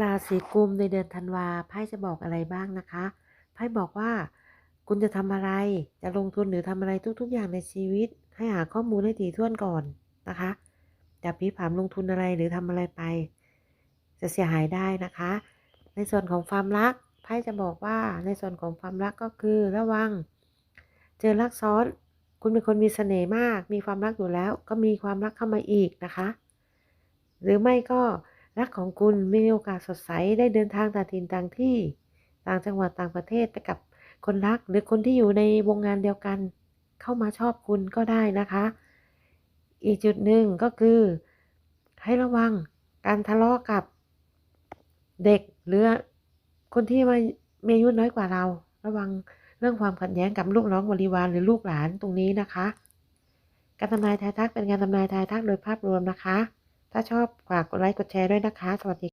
ราศีกุมในเดือนธันวาไพ่จะบอกอะไรบ้างนะคะไพ่บอกว่า คุณจะทำอะไรจะลงทุนหรือทำอะไรทุก ๆ อย่างในชีวิต ให้หาข้อมูลให้ถี่ถ้วนก่อนนะคะจะพิผามลงทุนอะไรหรือทำอะไรไป จะเสียหายได้นะคะ ในส่วนของความรักไพ่จะบอกว่าในส่วนของความรักก็คือระวัง เจอรักซ้อน คุณเป็นคนมีเสน่ห์มาก มีความรักอยู่แล้ว ก็มีความรักเข้ามาอีกนะคะ หรือไม่ก็ รักของคุณมีโอกาสสดใสได้เดินทางต่างถิ่นต่างที่ ต่างจังหวัดต่างประเทศไปกับคนรักหรือคนที่อยู่ในวงงานเดียวกัน เข้ามาชอบคุณก็ได้นะคะ อีกจุดหนึ่งก็คือ ให้ระวังการทะเลาะกับเด็กหรือคนที่มามีอายุน้อยกว่าเรา ระวังเรื่องความขัดแย้งกับลูกน้องบริวารหรือลูกหลานตรงนี้นะคะ การทำนายทายทักเป็นการทำนายทายทักโดยภาพรวมนะคะ ถ้าชอบฝากกดไลค์กดแชร์ด้วยนะคะ สวัสดี